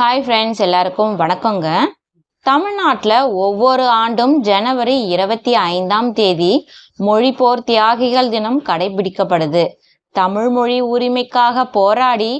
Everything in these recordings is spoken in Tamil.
ஹாய் ஃப்ரெண்ட்ஸ் எல்லாருக்கும் வணக்கங்க. தமிழ்நாட்டில் ஒவ்வொரு ஆண்டும் ஜனவரி இருபத்தி ஐந்தாம் தேதி மொழிப்போர் தியாகிகள் தினம் கடைபிடிக்கப்படுது. தமிழ் மொழி உரிமைக்காக போராடி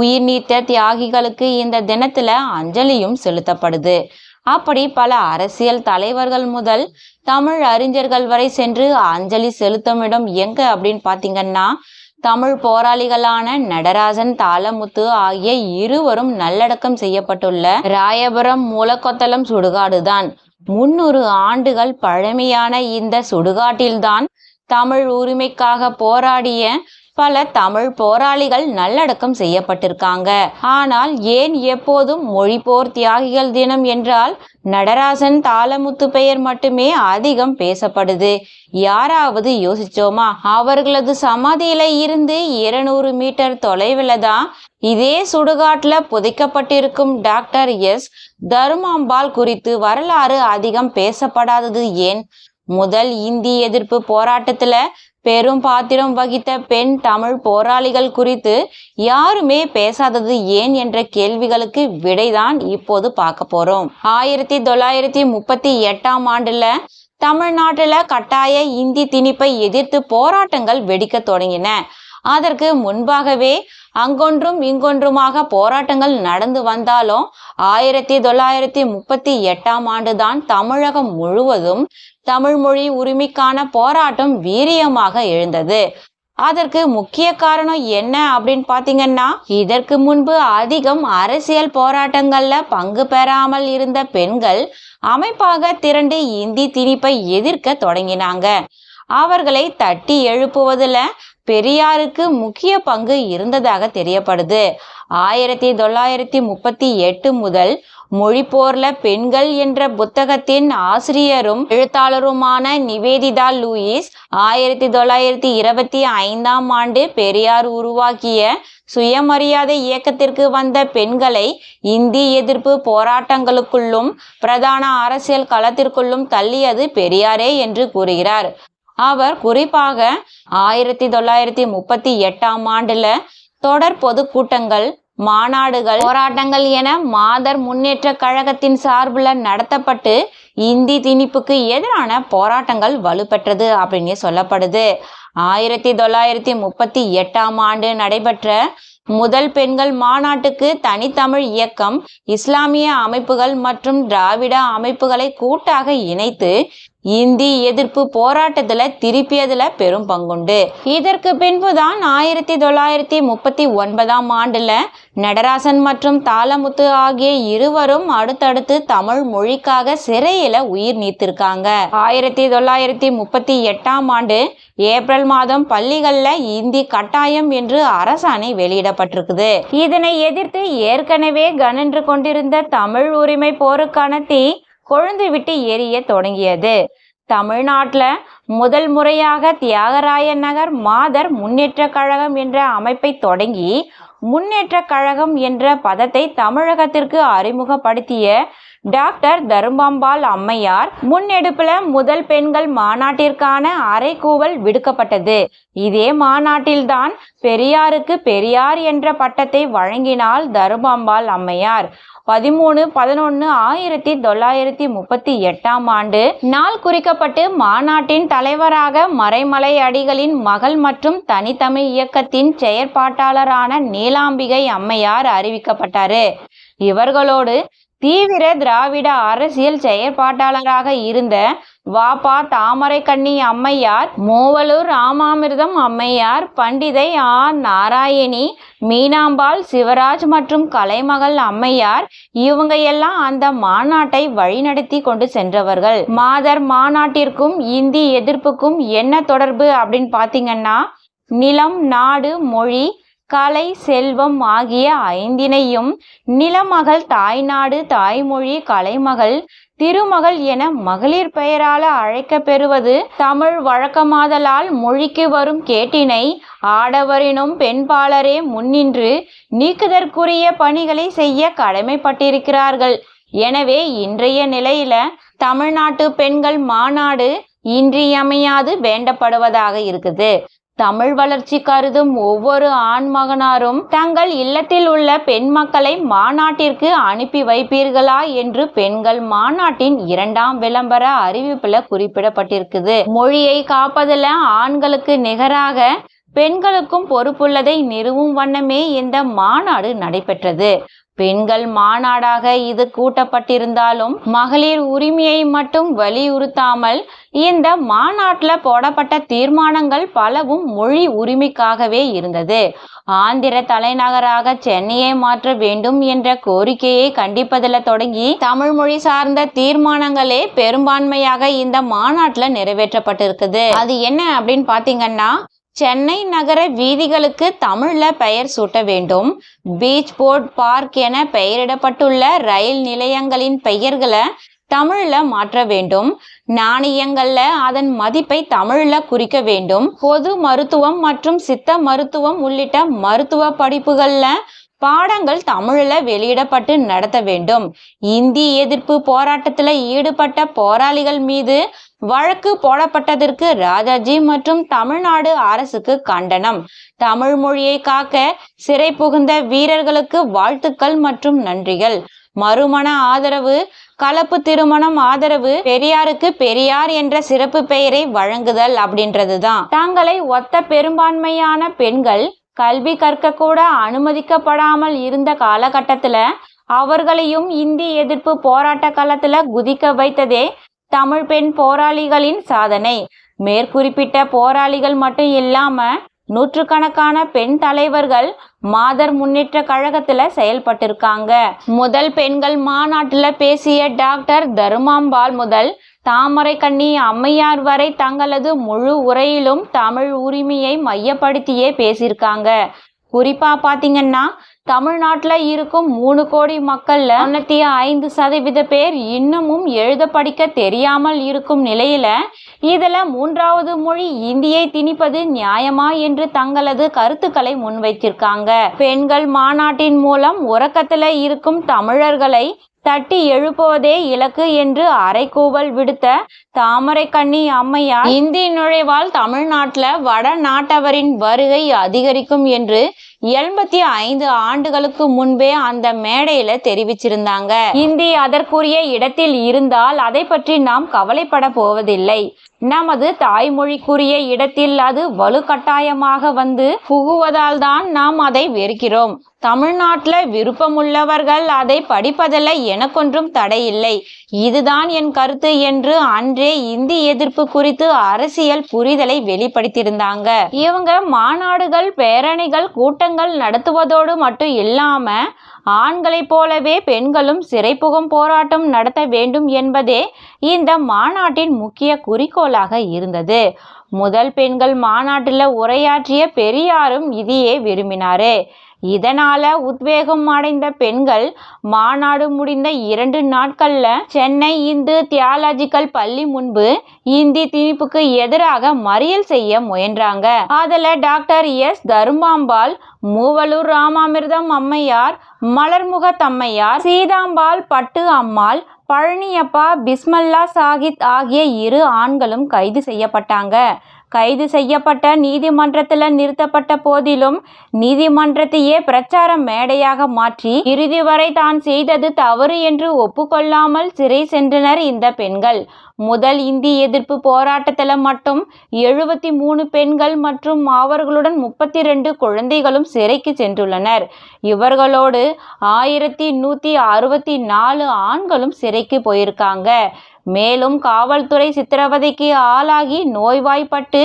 உயிர் நீத்த தியாகிகளுக்கு இந்த தினத்துல அஞ்சலியும் செலுத்தப்படுது. அப்படி பல அரசியல் தலைவர்கள் முதல் தமிழ் அறிஞர்கள் வரை சென்று அஞ்சலி செலுத்தும் இடம் எங்க அப்படின்னு பார்த்தீங்கன்னா தமிழ் போராளிகளான நடராஜன் தாளமுத்து ஆகிய இருவரும் நல்லடக்கம் செய்யப்பட்டுள்ள ராயபுரம் மூலக்கொத்தளம் சுடுகாடுதான். முன்னூறு ஆண்டுகள் பழமையான இந்த சுடுகாட்டில்தான் தமிழ் உரிமைக்காக போராடிய பல தமிழ் போராளிகள் நல்லடக்கம் செய்யப்பட்டிருக்காங்க. ஆனால் ஏன் எப்போதும் மொழிப்போர் தியாகிகள் தினம் என்றால் நடராசன் தாளமுத்து பெயர் மட்டுமே அதிகம் பேசப்படுது. யாராவது யோசிச்சோமா? அவர்களது சமாதியில இருந்து இருநூறு மீட்டர் தொலைவில் தான் இதே சுடுகாட்டுல புதைக்கப்பட்டிருக்கும் டாக்டர் எஸ். தருமாம்பாள் குறித்து வரலாறு அதிகம் பேசப்படாதது ஏன்? முதல் இந்தி எதிர்ப்பு போராட்டத்துல பெரும் பாத்திரம் வகித்த பெண் தமிழ் போராளிகள் குறித்து யாருமே பேசாதது ஏன் என்ற கேள்விகளுக்கு விடைதான் இப்போது பார்க்க போறோம். ஆயிரத்தி தொள்ளாயிரத்தி முப்பத்தி எட்டாம் ஆண்டுல தமிழ்நாட்டுல கட்டாய இந்தி திணிப்பை எதிர்த்து போராட்டங்கள் வெடிக்க தொடங்கின. அதற்கு முன்பாகவே அங்கொன்றும் இங்கொன்றுமாக போராட்டங்கள் நடந்து வந்தாலும் ஆயிரத்தி தொள்ளாயிரத்தி முப்பத்தி எட்டாம் ஆண்டுதான் தமிழகம் முழுவதும் தமிழ் மொழி உரிமைக்கான போராட்டம் வீரியமாக எழுந்தது. அதற்கு முக்கிய காரணம் என்ன அப்படின்னு பாத்தீங்கன்னா இதற்கு முன்பு அதிகம் அரசியல் போராட்டங்கள்ல பங்கு பெறாமல் இருந்த பெண்கள் அமைப்பாக திரண்டு இந்தி திணிப்பை எதிர்க்க தொடங்கினாங்க. அவர்களை தட்டி எழுப்புவதில் பெரியாருக்கு முக்கிய பங்கு இருந்ததாக தெரியப்படுது. ஆயிரத்தி தொள்ளாயிரத்தி முப்பத்தி எட்டு முதல் மொழிப்போர்ல பெண்கள் என்ற புத்தகத்தின் ஆசிரியரும் எழுத்தாளருமான நிவேதிதா லூயிஸ் ஆயிரத்தி தொள்ளாயிரத்தி இருபத்தி ஐந்தாம் ஆண்டு பெரியார் உருவாக்கிய சுயமரியாதை இயக்கத்திற்கு வந்த பெண்களை இந்தி எதிர்ப்பு போராட்டங்களுக்குள்ளும் பிரதான அரசியல் களத்திற்குள்ளும் தள்ளியது பெரியாரே என்று கூறுகிறார். அவர் குறிப்பாக ஆயிரத்தி தொள்ளாயிரத்தி முப்பத்தி எட்டாம் ஆண்டுல தொடர் பொதுக்கூட்டங்கள் மாநாடுகள் போராட்டங்கள் என மாதர் முன்னேற்ற கழகத்தின் சார்பில் நடத்தப்பட்டு இந்தி திணிப்புக்கு எதிரான போராட்டங்கள் வலுப்பெற்றது அப்படின்னு சொல்லப்படுது. ஆயிரத்தி தொள்ளாயிரத்தி முப்பத்தி எட்டாம் ஆண்டு நடைபெற்ற முதல் பெண்கள் மாநாட்டுக்கு தனித்தமிழ் இயக்கம் இஸ்லாமிய அமைப்புகள் மற்றும் திராவிட அமைப்புகளை கூட்டாக இணைத்து இந்தி எதிர்ப்பு போராட்டத்துல திருப்பியதுல பெரும் பங்குண்டு. இதற்கு பின்புதான் ஆயிரத்தி தொள்ளாயிரத்தி முப்பத்தி ஒன்பதாம் ஆண்டுல நடராசன் மற்றும் தாளமுத்து ஆகிய இருவரும் அடுத்தடுத்து தமிழ் மொழிக்காக சிறையில உயிர் நீத்திருக்காங்க. ஆயிரத்தி தொள்ளாயிரத்தி முப்பத்தி எட்டாம் ஆண்டு ஏப்ரல் மாதம் பள்ளிகள்ல இந்தி கட்டாயம் என்று அரசாணை வெளியிடப்பட்டிருக்குது. இதனை எதிர்த்து ஏற்கனவே கனன்று கொண்டிருந்த தமிழ் உரிமை போருக்கான தீ கொழுந்து விட்டு எரிய தொடங்கியது. தமிழ்நாட்டில் முதல் முறையாக தியாகராய நகர் மாதர் முன்னேற்ற கழகம் என்ற அமைப்பை தொடங்கி முன்னேற்ற கழகம் என்ற பதத்தை தமிழகத்திற்கு அறிமுகப்படுத்திய டாக்டர் தரும்பாம்பாள் அம்மையார் முன்னெடுப்புல முதல் பெண்கள் மாநாட்டிற்கான அறைகூவல் விடுக்கப்பட்டது. இதே மாநாட்டில்தான் பெரியாருக்கு பெரியார் என்ற பட்டத்தை வழங்கினாள் தரும்பாம்பாள் அம்மையார். பதிமூணு பதினொன்று ஆயிரத்தி தொள்ளாயிரத்தி முப்பத்தி எட்டாம் ஆண்டு நாள் குறிக்கப்பட்டு மாநாட்டின் தலைவராக மறைமலை அடிகளின் மகள் மற்றும் தனித்தமிழ் இயக்கத்தின் செயற்பாட்டாளரான நீலாம்பிகை அம்மையார் அறிவிக்கப்பட்டாரு. இவர்களோடு தீவிர திராவிட அரசியல் செயற்பாட்டாளராக இருந்த வாபா தாமரைக்கண்ணி அம்மையார் மூவலூர் ராமாமிர்தம் அம்மையார் பண்டிதை ஆ. நாராயணி மீனாம்பாள் சிவராஜ் மற்றும் கலைமகள் அம்மையார் இவங்க எல்லாம் அந்த மாநாட்டை வழிநடத்தி கொண்டு சென்றவர்கள். மாதர் மாநாட்டிற்கும் இந்தி எதிர்ப்புக்கும் என்ன தொடர்பு அப்படின்னு பார்த்தீங்கன்னா நிலம் நாடு மொழி கலை செல்வம் ஆகிய ஐந்தினையும் நிலமகள் தாய்நாடு தாய்மொழி கலைமகள் திருமகள் என மகளிர் பெயரால அழைக்கப் பெறுவது தமிழ் வழக்கமாதலால் மொழிக்கு வரும் கேட்டினை ஆடவரினும் பெண்பாளரே முன்னின்று நீக்குதற்குரிய பணிகளை செய்ய கடமைப்பட்டிருக்கிறார்கள். எனவே இன்றைய நிலையில தமிழ்நாட்டு பெண்கள் மாநாடு இன்றியமையாது வேண்டப்படுவதாக இருக்குது. தமிழ் வளர்ச்சி கருதும் ஒவ்வொரு ஆண்மகனாரும் தங்கள் இல்லத்தில் உள்ள பெண் மக்களை மாநாட்டிற்கு அனுப்பி வைப்பீர்களா என்று பெண்கள் மாநாட்டின் இரண்டாம் விளம்பர அறிவிப்புல குறிப்பிடப்பட்டிருக்குது. மொழியை காப்பதுல ஆண்களுக்கு நிகராக பெண்களுக்கும் பொறுப்புள்ளதை நிறுவும் வண்ணமே இந்த மாநாடு நடைபெற்றது. பெண்கள் மாநாடாக இது கூட்டப்பட்டிருந்தாலும் மகளிர் உரிமையை மட்டும் வலியுறுத்தாமல் இந்த மாநாட்டில் போடப்பட்ட தீர்மானங்கள் பலவும் மொழி உரிமைக்காகவே இருந்தது. ஆந்திர தலைநகராக சென்னையை மாற்ற வேண்டும் என்ற கோரிக்கையை கண்டிப்பதில் தொடங்கி தமிழ் மொழி சார்ந்த தீர்மானங்களே பெரும்பான்மையாக இந்த மாநாட்டில் நிறைவேற்றப்பட்டிருக்குது. அது என்ன அப்படின்னு பார்த்தீங்கன்னா சென்னை நகர வீதிகளுக்கு தமிழ்ல பெயர் சூட்ட வேண்டும். பீச் போர்ட் பார்க் என பெயரிடப்பட்டுள்ள ரயில் நிலையங்களின் பெயர்களை தமிழ்ல மாற்ற வேண்டும். நாணயங்கள்ல அதன் மதிப்பை தமிழ்ல குறிக்க வேண்டும். பொது மருத்துவம் மற்றும் சித்த மருத்துவம் உள்ளிட்ட மருத்துவ படிப்புகள்ல பாடங்கள் தமிழ்ல வெளியிடப்பட்டு நடத்த வேண்டும். இந்தி எதிர்ப்பு போராட்டத்துல ஈடுபட்ட போராளிகள் மீது வழக்கு போடப்பட்டதற்கு ராஜாஜி மற்றும் தமிழ்நாடு அரசுக்கு கண்டனம். தமிழ் மொழியை காக்க சிறை புகுந்த வீரர்களுக்கு வாழ்த்துக்கள் மற்றும் நன்றிகள். மறுமண ஆதரவு கலப்பு திருமணம் ஆதரவு பெரியாருக்கு பெரியார் என்ற சிறப்பு பெயரை வழங்குதல் அப்படின்றதுதான். தங்களை ஒத்த பெரும்பான்மையான பெண்கள் கல்வி கற்கக்கூட அனுமதிக்கப்படாமல் இருந்த காலகட்டத்தில் அவர்களையும் இந்தி எதிர்ப்பு போராட்ட காலத்தில் குதிக்க வைத்ததே தமிழ் பெண் போராளிகளின் சாதனை. மேற்குறிப்பிட்ட போராளிகள் மட்டும் இல்லாம நூற்றுக்கணக்கான பெண் தலைவர்கள் மாதர் முன்னேற்ற கழகத்துல செயல்பட்டிருக்காங்க. முதல் பெண்கள் மாநாட்டுல பேசிய டாக்டர் தருமாம்பாள் முதல் தாமரை கண்ணி அம்மையார் வரை தங்களது முழு உரையிலும் தமிழ் உரிமையை மையப்படுத்தியே பேசியிருக்காங்க. குறிப்பா பாத்தீங்கன்னா தமிழ்நாட்டில் இருக்கும் மூணு கோடி மக்கள்ல தொண்ணூத்தி ஐந்து சதவீத பேர் இன்னமும் எழுத படிக்க தெரியாமல் இருக்கும் நிலையில இதுல மூன்றாவது மொழி இந்தியை திணிப்பது நியாயமா என்று தங்களது கருத்துக்களை முன்வைத்திருக்காங்க. பெண்கள் மாநாட்டின் மூலம் உறக்கத்துல இருக்கும் தமிழர்களை தட்டி எழுப்புவதே இலக்கு என்று அரைக்கூவல் விடுத்த தாமரை கண்ணி அம்மையார் இந்தி நுழைவால் தமிழ்நாட்டில் வட நாட்டவரின் வருகை அதிகரிக்கும் என்று எண்பத்தி ஐந்து ஆண்டுகளுக்கு முன்பே அந்த மேடையில தெரிவிச்சிருந்தாங்க. இந்தி அதற்குரிய இடத்தில் இருந்தால் அதை பற்றி நாம் கவலைப்பட போவதில்லை. நமது தாய்மொழிக்குரிய இடத்தில் அது வலுக்கட்டாயமாக வந்து புகுவதால் தான் நாம் அதை வெறுக்கிறோம். தமிழ்நாட்டில் விருப்பமுள்ளவர்கள் அதை படிப்பதில் எனக்கொன்றும் தடையில்லை. இதுதான் என் கருத்து என்று அன்றே இந்தி எதிர்ப்பு குறித்து அரசியல் புரிதலை வெளிப்படுத்தியிருந்தாங்க. இவங்க மாநாடுகள் பேரணிகள் கூட்டங்கள் நடத்துவதோடு மட்டும் இல்லாம ஆண்களைப் போலவே பெண்களும் சிறைப்புகும் போராட்டம் நடத்த வேண்டும் என்பதே இந்த மாநாட்டின் முக்கிய குறிக்கோளாக இருந்தது. முதல் பெண்கள் மாநாட்டில் உரையாற்றிய பெரியாரும் இதையே விரும்பினாரு. இதனால உத்வேகம் அடைந்த பெண்கள் மாநாடு முடிந்த இரண்டு நாட்கள்ல சென்னை இந்து தியாலஜிக்கல் பள்ளி முன்பு இந்தி திணிப்புக்கு எதிராக மறியல் செய்ய முயன்றாங்க. அதுல டாக்டர் எஸ். தருமாம்பாள் மூவலூர் ராமாமிர்தம் அம்மையார் மலர்முக தம்மையார் சீதாம்பாள் பட்டு அம்மாள் பழனியப்பா பிஸ்மல்லா சாகித் ஆகிய இரு ஆண்களும் கைது செய்யப்பட்டாங்க. கைது செய்யப்பட்ட நீதிமன்றத்தில் நிறுத்தப்பட்ட போதிலும் நீதிமன்றத்தையே பிரச்சார மேடையாக மாற்றி இறுதி வரை தான் செய்தது தவறு என்று ஒப்புக்கொள்ளாமல் சிறை சென்றனர் இந்த பெண்கள். முதல் இந்தி எதிர்ப்பு போராட்டத்தில் மட்டும் எழுபத்தி மூணு பெண்கள் மற்றும் அவர்களுடன் முப்பத்தி ரெண்டு குழந்தைகளும் சிறைக்கு சென்றுள்ளனர். இவர்களோடு ஆயிரத்தி நூற்றி அறுபத்தி நாலு ஆண்களும் சிறைக்கு போயிருக்காங்க. மேலும் காவல்துறை சித்திரவதைக்கு ஆளாகி நோய்வாய்ப்பட்டு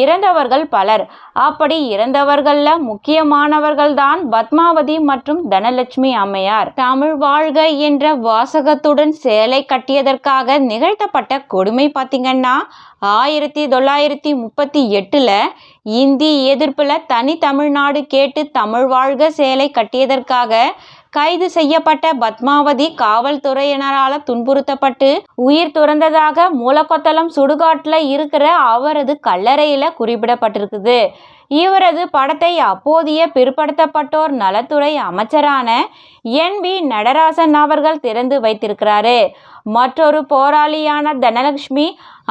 இறந்தவர்கள் பலர். அப்படி இறந்தவர்கள்ல முக்கியமானவர்கள்தான் பத்மாவதி மற்றும் தனலட்சுமி அம்மையார். தமிழ் வாழ்க என்ற வாசகத்துடன் சேலை கட்டியதற்காக நிகழ்த்தப்பட்ட கொடுமை பார்த்தீங்கன்னா ஆயிரத்தி தொள்ளாயிரத்தி முப்பத்தி எட்டில் இந்தி எதிர்ப்பில் தனி தமிழ்நாடு கேட்டு தமிழ் வாழ்க சேலை கட்டியதற்காக கைது செய்யப்பட்ட பத்மாவதி காவல்துறையினரால துன்புறுத்தப்பட்டு உயிர் துறந்ததாக மூலக்கொத்தளம் சுடுகாட்டில் இருக்கிற அவரது கல்லறையில குறிப்பிடப்பட்டிருக்குது. இவரது படத்தை அப்போதைய பிற்படுத்தப்பட்டோர் நலத்துறை அமைச்சரான என் வி நடராசன் அவர்கள் திறந்து வைத்திருக்கிறாரு. மற்றொரு போராளியான தனலட்சுமி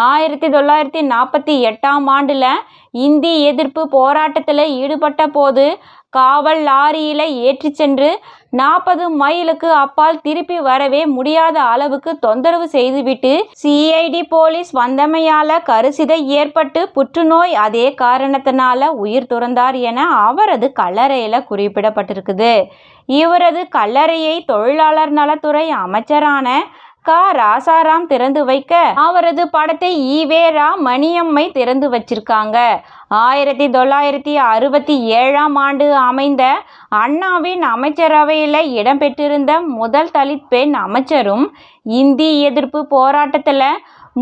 ஆயிரத்தி தொள்ளாயிரத்தி நாற்பத்தி எட்டாம் ஆண்டில் இந்தி எதிர்ப்பு போராட்டத்தில் ஈடுபட்ட போது காவல் லாரியில ஏற்றி சென்று நாற்பது மைலுக்கு அப்பால் திருப்பி வரவே முடியாத அளவுக்கு தொந்தரவு செய்துவிட்டு சிஐடி போலீஸ் வந்தமையால கருசிதை ஏற்பட்டு புற்றுநோய் அதே காரணத்தினால உயிர் துறந்தார் என அவரது கல்லறையில குறிப்பிடப்பட்டிருக்குது. இவரது கல்லறையை தொழிலாளர் நலத்துறை அமைச்சரான கா ராசாராம் திறந்து வைக்க அவரது படத்தை ஈவேரா மணியம்மை திறந்து வச்சிருக்காங்க. ஆயிரத்தி தொள்ளாயிரத்தி அறுபத்தி ஏழாம் ஆண்டு அமைந்த அண்ணாவின் அமைச்சரவையில் இடம்பெற்றிருந்த முதல் தலித் பெண் அமைச்சரும் இந்தி எதிர்ப்பு போராட்டத்தில்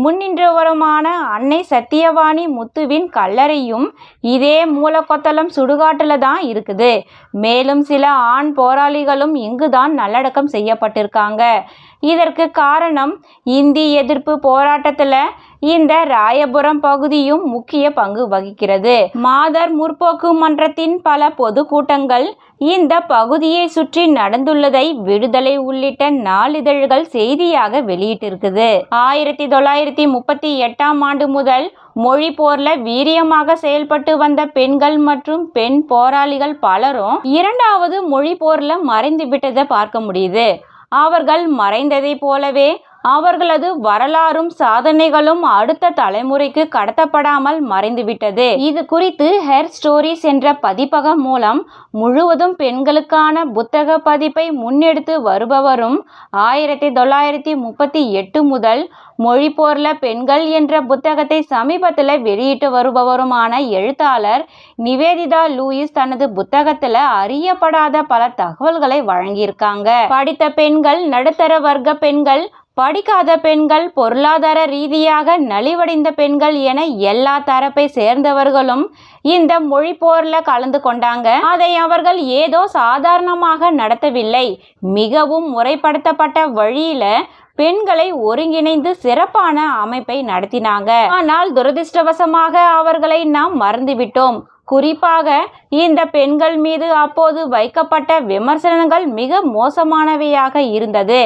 முன்னின்றவருமான அன்னை சத்தியவாணி முத்துவின் கல்லறையும் இதே மூலக்கொத்தளம் சுடுகாட்டில் தான் இருக்குது. மேலும் சில ஆண் போராளிகளும் இங்கு தான் நல்லடக்கம் செய்யப்பட்டிருக்காங்க. இதற்கு காரணம் இந்தி எதிர்ப்பு போராட்டத்தில் இந்த ராயபுரம் பகுதியும் முக்கிய பங்கு வகிக்கிறது. மாதர் முற்போக்கு மன்றத்தின் பல பொதுக்கூட்டங்கள் இந்த பகுதியை சுற்றி நடந்துள்ளதை விடுதலை உள்ளிட்ட நாளிதழ்கள் செய்தியாக வெளியிட்டிருக்குது. ஆயிரத்தி தொள்ளாயிரத்தி முப்பத்தி எட்டாம் ஆண்டு முதல் மொழி போர்ல வீரியமாக செயல்பட்டு வந்த பெண்கள் மற்றும் பெண் போராளிகள் பலரும் இரண்டாவது மொழி போர்ல மறைந்து விட்டதை பார்க்க முடியுது. அவர்கள் மறைந்ததைப் போலவே அவர்களது வரலாறும் சாதனைகளும் அடுத்த தலைமுறைக்கு கடத்தப்படாமல் மறைந்துவிட்டது. இது குறித்து ஹெர் ஸ்டோரிஸ் என்ற பதிப்பகம் மூலம் முழுவதும் பெண்களுக்கான புத்தக பதிப்பை முன்னெடுத்து வருபவரும் ஆயிரத்தி தொள்ளாயிரத்தி முப்பத்தி எட்டு முதல் மொழிபோர்ல பெண்கள் என்ற புத்தகத்தை சமீபத்தில் வெளியிட்டு வருபவருமான எழுத்தாளர் நிவேதிதா லூயிஸ் தனது புத்தகத்தில் அறியப்படாத பல தகவல்களை வழங்கியிருக்காங்க. படித்த பெண்கள் நடுத்தர வர்க்க பெண்கள் படிக்காத பெண்கள் பொருளாதார ரீதியாக நலிவடைந்த பெண்கள் என எல்லா தரப்பை சேர்ந்தவர்களும் இந்த மொழி போர்ல கலந்து கொண்டாங்க. அதை அவர்கள் ஏதோ சாதாரணமாக நடத்தவில்லை. மிகவும் முறைப்படுத்தப்பட்ட வழியில பெண்களை ஒருங்கிணைந்து சிறப்பான அமைப்பை நடத்தினாங்க. ஆனால் துரதிருஷ்டவசமாக அவர்களை நாம் மறந்துவிட்டோம். குறிப்பாக இந்த பெண்கள் மீது அப்போது வைக்கப்பட்ட விமர்சனங்கள் மிக மோசமானவையாக இருந்தது.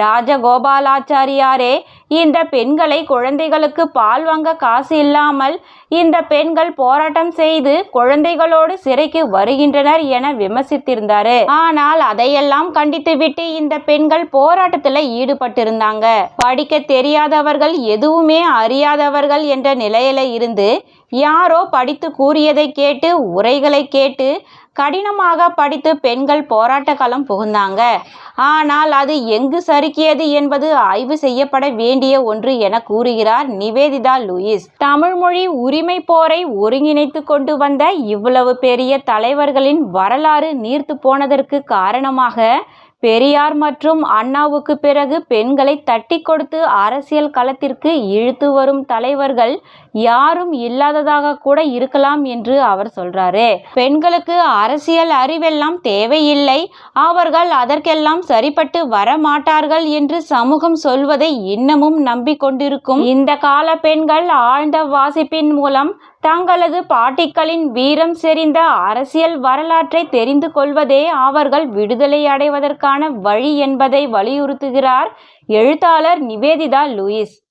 ராஜகோபாலாச்சாரியாரே இந்த பெண்களை குழந்தைகளுக்கு பால் வாங்க காசு இல்லாமல் இந்த பெண்கள் போராட்டம் செய்து குழந்தைகளோடு சிறைக்கு வருகின்றனர் என விமர்சித்திருந்தாரு. ஆனால் அதையெல்லாம் கண்டித்துவிட்டு இந்த பெண்கள் போராட்டத்தில் ஈடுபட்டிருந்தாங்க. படிக்க தெரியாதவர்கள் எதுவுமே அறியாதவர்கள் என்ற நிலையில இருந்து யாரோ படித்து கூறியதை கேட்டு உரைகளை கேட்டு கடினமாக படித்து பெண்கள் போராட்ட களம் புகுந்தாங்க. ஆனால் அது எங்கு சறுக்கியது என்பது ஆய்வு செய்யப்பட வேண்டிய ஒன்று என கூறுகிறார் நிவேதிதா லூயிஸ். தமிழ்மொழி உரிமை போரை ஒருங்கிணைத்து கொண்டு வந்த இவ்வளவு பெரிய தலைவர்களின் வரலாறு நீர்த்து போனதற்கு காரணமாக பெரியார் மற்றும் அண்ணாவுக்கு பிறகு பெண்களை தட்டி கொடுத்து அரசியல் களத்திற்கு இழுத்து வரும் தலைவர்கள் யாரும் இல்லாததாக கூட இருக்கலாம் என்று அவர் சொல்றாரு. பெண்களுக்கு அரசியல் அறிவெல்லாம் தேவையில்லை. அவர்கள் அதற்கெல்லாம் சரிப்பட்டு வர மாட்டார்கள் என்று சமூகம் சொல்வதை இன்னமும் நம்பிக்கொண்டிருக்கும். இந்த கால பெண்கள் ஆழ்ந்த வாசிப்பின் மூலம் தங்களது பாட்டிக்களின் வீரம் செறிந்த அரசியல் வரலாற்றை தெரிந்து கொள்வதே அவர்கள் விடுதலை அடைவதற்கான வழி என்பதை வலியுறுத்துகிறார் எழுத்தாளர் நிவேதிதா லூயிஸ்.